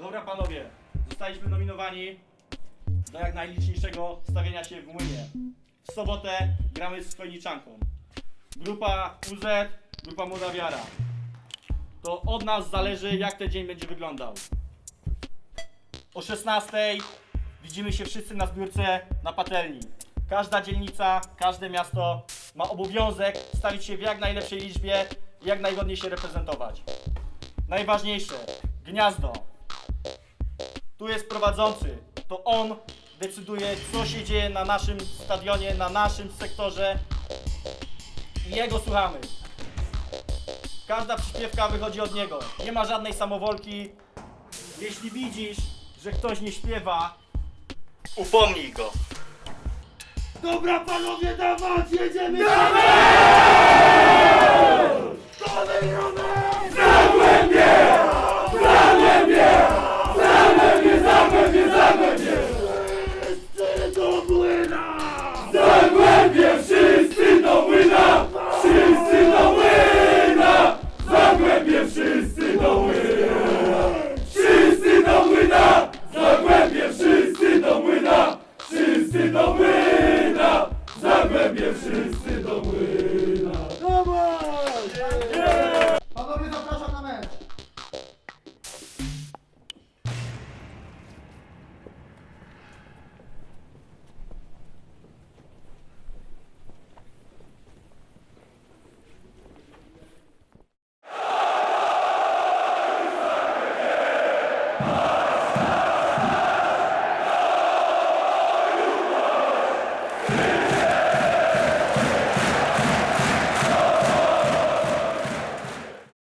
Dobra panowie, zostaliśmy nominowani do jak najliczniejszego stawienia się w młynie. W sobotę gramy z Kojniczanką. Grupa UZ, grupa Młoda Wiara. To od nas zależy jak ten dzień będzie wyglądał. O 16 widzimy się wszyscy na zbiórce na patelni. Każda dzielnica, każde miasto ma obowiązek stawić się w jak najlepszej liczbie i jak najgodniej się reprezentować. Najważniejsze, gniazdo. Tu jest prowadzący. To on decyduje, co się dzieje na naszym stadionie, na naszym sektorze i jego słuchamy. Każda przyśpiewka wychodzi od niego. Nie ma żadnej samowolki. Jeśli widzisz, że ktoś nie śpiewa, upomnij go. Dobra panowie, dawać, jedziemy! Wszyscy